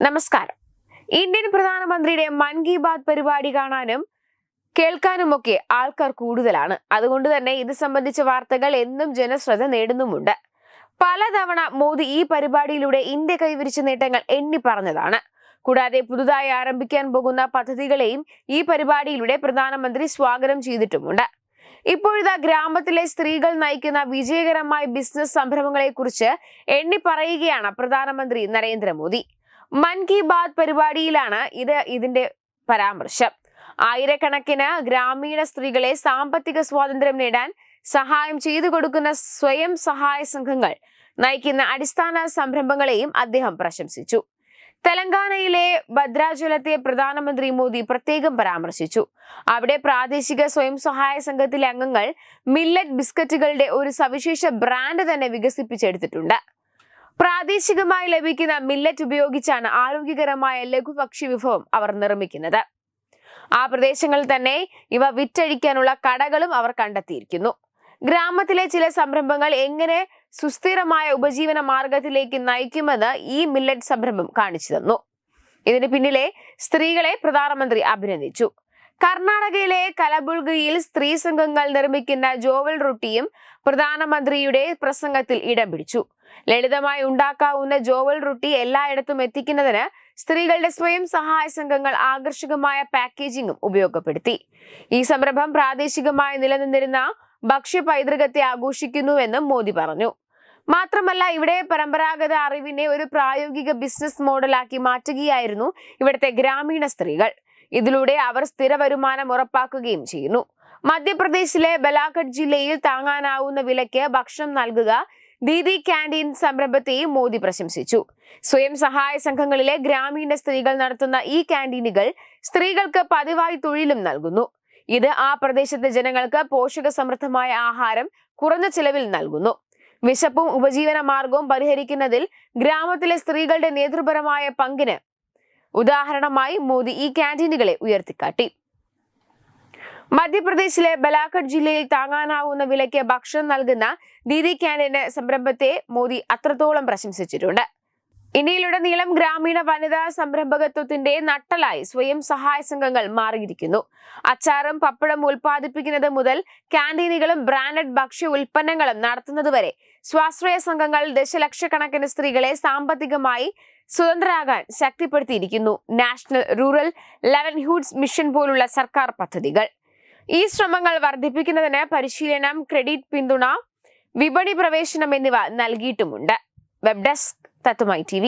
നമസ്കാരം. ഇന്ത്യൻ പ്രധാനമന്ത്രിയുടെ മൻ കി ബാത് പരിപാടി കാണാനും കേൾക്കാനുമൊക്കെ ആൾക്കാർ കൂടുതലാണ്. അതുകൊണ്ട് തന്നെ ഇത് സംബന്ധിച്ച വാർത്തകൾ എന്നും ജനശ്രദ്ധ നേടുന്നുമുണ്ട്. പലതവണ മോദി ഈ പരിപാടിയിലൂടെ ഇന്ത്യ കൈവരിച്ച നേട്ടങ്ങൾ എണ്ണി പറഞ്ഞതാണ്. കൂടാതെ പുതുതായി ആരംഭിക്കാൻ പോകുന്ന പദ്ധതികളെയും ഈ പരിപാടിയിലൂടെ പ്രധാനമന്ത്രി സ്വാഗതം ചെയ്തിട്ടുമുണ്ട്. ഇപ്പോഴിതാ ഗ്രാമത്തിലെ സ്ത്രീകൾ നയിക്കുന്ന വിജയകരമായ ബിസിനസ് സംരംഭങ്ങളെ കുറിച്ച് എണ്ണി പറയുകയാണ് പ്രധാനമന്ത്രി നരേന്ദ്രമോദി. മൻ കി ബാത് പരിപാടിയിലാണ് ഇത് ഇതിന്റെ പരാമർശം. ആയിരക്കണക്കിന് ഗ്രാമീണ സ്ത്രീകളെ സാമ്പത്തിക സ്വാതന്ത്ര്യം നേടാൻ സഹായം ചെയ്തു കൊടുക്കുന്ന സ്വയം സഹായ സംഘങ്ങൾ നയിക്കുന്ന അടിസ്ഥാന സംരംഭങ്ങളെയും അദ്ദേഹം പ്രശംസിച്ചു. തെലങ്കാനയിലെ ഭദ്രാചലത്തെ പ്രധാനമന്ത്രി മോദി പ്രത്യേകം പരാമർശിച്ചു. അവിടെ പ്രാദേശിക സ്വയം സഹായ സംഘത്തിലെ അംഗങ്ങൾ മില്ലറ്റ് ബിസ്ക്കറ്റുകളുടെ ഒരു സവിശേഷ ബ്രാൻഡ് തന്നെ വികസിപ്പിച്ചെടുത്തിട്ടുണ്ട്. പ്രാദേശികമായി ലഭിക്കുന്ന മില്ലറ്റ് ഉപയോഗിച്ചാണ് ആരോഗ്യകരമായ ലഘുഭക്ഷ്യ വിഭവം അവർ നിർമ്മിക്കുന്നത്. ആ പ്രദേശങ്ങളിൽ തന്നെ ഇവ വിറ്റഴിക്കാനുള്ള കടകളും അവർ കണ്ടെത്തിയിരിക്കുന്നു. ഗ്രാമത്തിലെ ചില സംരംഭങ്ങൾ എങ്ങനെ സുസ്ഥിരമായ ഉപജീവന മാർഗത്തിലേക്ക് നയിക്കുമെന്ന് ഈ മില്ലറ്റ് സംരംഭം കാണിച്ചു തന്നു. ഇതിന് പിന്നിലെ സ്ത്രീകളെ പ്രധാനമന്ത്രി അഭിനന്ദിച്ചു. കർണാടകയിലെ കലബുൾഗിയിൽ സ്ത്രീ സംഘങ്ങൾ നിർമ്മിക്കുന്ന ജോവൽ റൊട്ടിയും പ്രധാനമന്ത്രിയുടെ പ്രസംഗത്തിൽ ഇടം പിടിച്ചു. ലളിതമായി ഉണ്ടാക്കാവുന്ന ജോവൽ റൊട്ടി എല്ലായിടത്തും എത്തിക്കുന്നതിന് സ്ത്രീകളുടെ സ്വയം സഹായ സംഘങ്ങൾ ആകർഷകമായ പാക്കേജിംഗും ഉപയോഗപ്പെടുത്തി. ഈ സംരംഭം പ്രാദേശികമായി നിലനിന്നിരുന്ന ഭക്ഷ്യ പൈതൃകത്തെ ആഘോഷിക്കുന്നുവെന്നും മോദി പറഞ്ഞു. മാത്രമല്ല ഇവിടെ പരമ്പരാഗത അറിവിനെ ഒരു പ്രായോഗിക ബിസിനസ് മോഡലാക്കി മാറ്റുകയായിരുന്നു ഇവിടുത്തെ ഗ്രാമീണ സ്ത്രീകൾ. ഇതിലൂടെ അവർ സ്ഥിര വരുമാനം ഉറപ്പാക്കുകയും ചെയ്യുന്നു. മധ്യപ്രദേശിലെ ബലാഘട്ട് ജില്ലയിൽ താങ്ങാനാവുന്ന വിലയ്ക്ക് ഭക്ഷണം നൽകുക ദീദി ക്യാന്റീൻ സംരംഭത്തെയും മോദി പ്രശംസിച്ചു. സ്വയം സഹായ സംഘങ്ങളിലെ ഗ്രാമീണ സ്ത്രീകൾ നടത്തുന്ന ഈ ക്യാന്റീനുകൾ സ്ത്രീകൾക്ക് പതിവായി തൊഴിലും നൽകുന്നു. ഇത് ആ പ്രദേശത്തെ ജനങ്ങൾക്ക് പോഷക സമൃദ്ധമായ ആഹാരം കുറഞ്ഞ ചിലവിൽ നൽകുന്നു. വിശപ്പും ഉപജീവന മാർഗവും പരിഹരിക്കുന്നതിൽ ഗ്രാമത്തിലെ സ്ത്രീകളുടെ നേതൃപരമായ പങ്കിന് ഉദാഹരണമായി മോദി ഈ ക്യാന്റീനുകളെ ഉയർത്തിക്കാട്ടി. മധ്യപ്രദേശിലെ ബലാഘട്ട് ജില്ലയിൽ താങ്ങാനാവുന്ന വിലയ്ക്ക് ഭക്ഷണം നൽകുന്ന ദീദി ക്യാന്റീൻ സംരംഭത്തെ മോദി അത്രത്തോളം പ്രശംസിച്ചിട്ടുണ്ട്. ഇന്ത്യയിലുടനീളം ഗ്രാമീണ വനിതാ സംരംഭകത്വത്തിന്റെ നട്ടലായി സ്വയം സഹായ സംഘങ്ങൾ മാറിയിരിക്കുന്നു. അച്ചാറും പപ്പടം ഉൽപ്പാദിപ്പിക്കുന്നത് മുതൽ ക്യാന്റീനുകളും ബ്രാൻഡഡ് ഭക്ഷ്യ ഉൽപ്പന്നങ്ങളും നടത്തുന്നതുവരെ സ്വാശ്രയ സംഘങ്ങൾ ദശലക്ഷക്കണക്കിന് സ്ത്രീകളെ സാമ്പത്തികമായി സ്വതന്ത്രരാകാൻ ശക്തിപ്പെടുത്തിയിരിക്കുന്നു. നാഷണൽ റൂറൽ ലെവൻഹുഡ്സ് മിഷൻ പോലുള്ള സർക്കാർ പദ്ധതികൾ. ഈ ശ്രമങ്ങൾ വർദ്ധിപ്പിക്കുന്നതിന് പരിശീലനം ക്രെഡിറ്റ് പിന്തുണ വിപണി പ്രവേശനം എന്നിവ നൽകിയിട്ടുമുണ്ട്. വെബ് ഡെസ്ക് തത്തുമൈ ടി